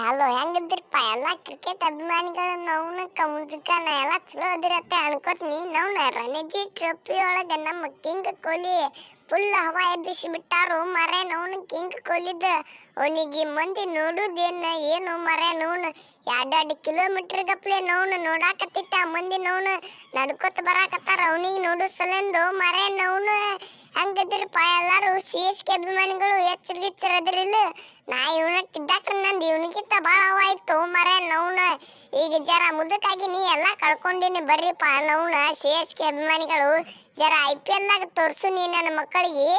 Hello ಹೆಂಗದಿರಪ್ಪ ಎಲ್ಲ cricket ಅಭಿಮಾನಿಗಳು ನಾವು ಕಮುಜಕನ ಎಲ್ಲ ಚಲೋ ಅದಿರತ್ತೆ ಅನ್ಕೋತೀನಿ ನಾವು ರಣಜಿ ಟ್ರೋಫಿ ಒಳಗೆ ನಮ್ಮ ಕಿಂಗ್ ಕೊಹ್ಲಿ ಫುಲ್ ಹವಾ ಎಬ್ಬಿಸಿ ಬಿಟ್ಟಾರು. ಮರೆ ನೋನು ಕಿಂಗ್ ಕೊಹ್ಲಿದ ಅವನಿಗೆ ಮಂದಿ ನೋಡುದೇನ? ಏನು ಮರೆ ನೋನು ಎರಡೆರಡು ಕಿಲೋಮೀಟರ್ ಗಪ್ಲೆ ನೋನು ನೋಡಾಕತ್ತಿತ್ತ. ಮಂದಿ ನೋನು ನಡ್ಕೊತ ಬರಾಕತ್ತಾರ. ಅವನಿಗೆ ನೋಡು ಸಲೆಂದು ಮರೆ ನೋನು ಹಂಗದಿರಪ್ಪ ಎಲ್ಲಾರು ಸಿ ಎಸ್ ಕೆ ಅಭಿಮಾನಿಗಳು ಎಚ್ಚರಿಗಿಚ್ಚರದ್ರಿಲ್ಲ ನಾ ಇವನ ನಂದು, ಇವನಿಗಿಂತ ಭಾಳ ಅವಾಯ್ತು ಮರೆ ನೌನ ಈಗ ಜರ ಮುದಕ್ಕಾಗಿ ನೀ ಎಲ್ಲ ಕಳ್ಕೊಂಡಿನಿ ಬರ್ರಿಪ್ಪ ನೌನ ಸಿ ಎಸ್ ಕೆ ಅಭಿಮಾನಿಗಳು. ಜರ ಐ ಪಿ ಎಲ್ದಾಗ ತೋರ್ಸು ನೀ ನನ್ನ ಮಕ್ಕಳಿಗೆ.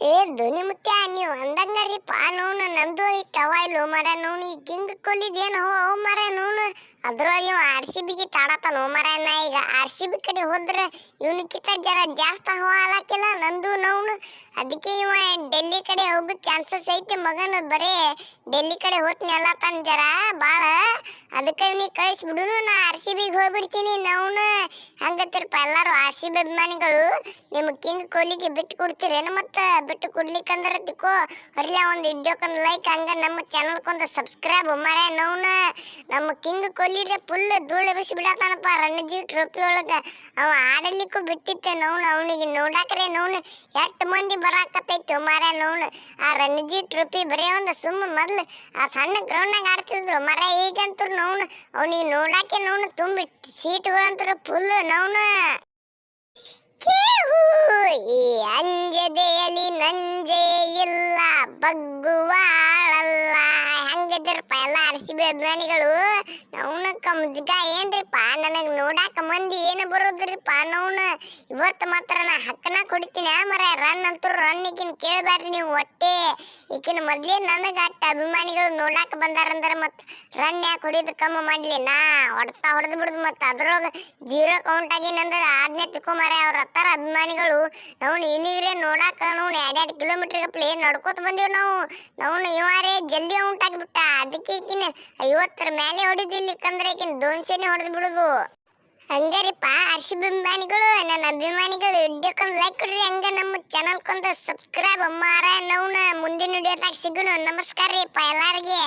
ಏ ಧ್ವನಿ ಮುತ್ಯ ನೀವು ಅಂದಂಗರಿಪ್ಪ ನೋನು ನಂದು ಅವ ಇಲ್ಲು ಮರ ನೋನು, ಈ ಕಿಂಗ್ ಕೊಲ್ಲಿದೇನು ಹೋ ಅವ್ ಮರ ನೋನು. ಅದ್ರೊಳಗೆ ಇವ ಆರ್ ಸಿ ಬಿಗೆ ತಾಡತಾನ ಮರ ನಾ, ಈಗ ಆರ್ ಸಿ ಬಿ ಕಡೆ ಹೋದ್ರೆ ಇವನಕ್ಕಿಂತ ಜರ ಜಾಸ್ತಿ ಹವಾ ಹಾಕಿಲ್ಲ ನಂದು ನೋವು ಅದಕ್ಕೆ ಇವ ಡೆಲ್ಲಿ ಕಡೆ ಹೋಗೋ ಚಾನ್ಸಸ್ ಐತಿ ಮಗನ, ಬರೇ ಡೆಲ್ಲಿ ಕಡೆ ಹೋತ್ನೆಲ್ಲ ತನ್ನ ತನ್ ಜರ ಭಾಳ ಅದಕ್ಕೆ ಇವನಿಗೆ ಕಳಿಸ್ಬಿಡು ನಾ ಆರ್ ಸಿ ಬಿಗೆ ಹೋಗ್ಬಿಡ್ತೀನಿ ನಾವು ಹಂಗತ್ತಿರಪ್ಪ ಎಲ್ಲರೂ ಆರ್ ಸಿ ಬಿ ಅಭಿಮಾನಿಗಳು ನಿಮ್ಮ ಕಿಂಗ್ ಕೊಹ್ಲಿಗೆ ಬಿಟ್ಟು ಕೊಡ್ತೀರೇನು ಮತ್ತೆ ಬಿಟ್ಟು ಕೊಡ್ಲಿಕ್ಕಂದ್ರೆ ತಿಕ್ಕೋ. ಹೊರ್ಲಿ ಒಂದು ಇಡ್ಯೋಕೊಂದು ಲೈಕ್ ಹಂಗ ನಮ್ಮ ಚಾನಲ್ಕೊಂದು ಸಬ್ಸ್ಕ್ರೈಬ್ ಮರೆ ನೋವ್ನ. ನಮ್ಮ ಕಿಂಗ್ ಕೊಲ್ಲಿದ್ರೆ ಫುಲ್ ಧೂಳು ಬಿಸಿ ಬಿಡತಾನಪ್ಪ. ರಣಜಿ ಟ್ರೋಫಿ ಒಳಗೆ ಅವ ಆಡಲಿಕ್ಕೂ ಬಿಟ್ಟಿತ್ತೆ ನೌನು ಅವನಿಗೆ ನೋಡಾಕ್ರೆ ನೌನು ಎಷ್ಟು ಮಂದಿ ಬರಾಕತ್ತೈತಿ ಮರೆ ನೌನು ಆ ರಣಜಿ ಟ್ರೋಫಿ ಬರೀ ಒಂದು ಸುಮ್ಮ ಮೊದ್ಲು ಆ ಸಣ್ಣ ಗ್ರೌಂಡ್ನಾಗ ಆಡ್ತಿದ್ರು ಮರೆ. ಈಗಂತೂ ನೋವ್ನು ಅವನಿಗೆ ನೋಡಾಕೆ ನೌನು ತುಂಬಿ ಸೀಟ್ಗಳಂತೂ ಫುಲ್ ನೌನು ಬಗ್ಗುವಾಳಲ್ಲ ಹೆಂಗಿದ್ರಪ್ಪ ಎಲ್ಲ ಆರ್ ಸಿ ಬಿ ಅಭಿಮಾನಿಗಳು ನೌನ ಕಮ್ಜಗ ಏನ್ರಿಪ್ಪ? ನನಗೆ ನೋಡಾಕ ಮಂದಿ ಏನು ಬರೋದ್ರಿಪ್ಪ ನೌನ ಇವತ್ತು ಮಾತ್ರ ನಾ ಹಕ್ಕನ ಕೊಡ್ತೀನಿ ಮರ ರನ್ ಅಂತೂ ರನ್ ಈಕಿನ ಕೇಳಬೇಡ್ರಿ ನೀವು ಒಟ್ಟೆ. ಈಕಿನ ಮೊದ್ಲೇ ನನಗೆ ಅಟ್ಟ ಅಭಿಮಾನಿಗಳು ನೋಡಾಕ ಬಂದಾರಂದ್ರೆ ಮತ್ತೆ ರನ್ ಯಾಕೆ ಹೊಡಿಯೋದು ಕಮ್ಮಿ ಮಾಡ್ಲಿ ನಾ ಹೊಡ್ತಾ ಹೊಡೆದು ಬಿಡುದು ಮತ್ತೆ ಅದ್ರೊಳಗೆ ಜೀರೋ ಕೌಂಟ್ ಆಗಿನಂದ್ರೆ ಆಜ್ಞೆ ತಿಕ್ಕೊಂಬಾರೆ ಅವ್ರ ಹತ್ತಾರ ಅಭಿಮಾನಿಗಳು ನಾವು ಇನ್ನಿಗ್ರೆ ನೋಡಾಕ ನಾವು ಎರಡೆರಡು ಕಿಲೋಮೀಟರ್ ಗಪ್ಲೆ ನಡ್ಕೋತ ಬಂದೀವಿ ನಾವು. ನಾವು ಇವಾರೆ ಜಲ್ದಿ ಔಟ್ ಆಗಿಬಿಟ್ಟ. ಅದಕ್ಕೆ ಈಕಿನ ಐವತ್ತರ ಮೇಲೆ ಹೊಡಿದಿಲ್ಲಿಕ್ಕಂದ್ರೆ ಈಕಿನ ದೋನ್ಸೆನೆ ಹೊಡೆದು ಬಿಡುದು. ಹಂಗಾರಿಪ್ಪ, ಹರ್ಷ ಅಭಿಮಾನಿಗಳು ನನ್ನ ಅಭಿಮಾನಿಗಳು ವಿಡಿಯೋಕೊಂದು ಲೈಕ್ ಕೊಡ್ರಿ, ಹಂಗ ನಮ್ಮ ಚಾನಲ್ ಕೊಂದು ಸಬ್ಸ್ಕ್ರೈಬ್ ಮಾರ ನಾವು ಮುಂದಿನ ವಿಡಿಯೋದಾಗ ಸಿಗೋಣ ನಮಸ್ಕಾರ ರೀ ಎಲ್ಲಾರಿಗೆ.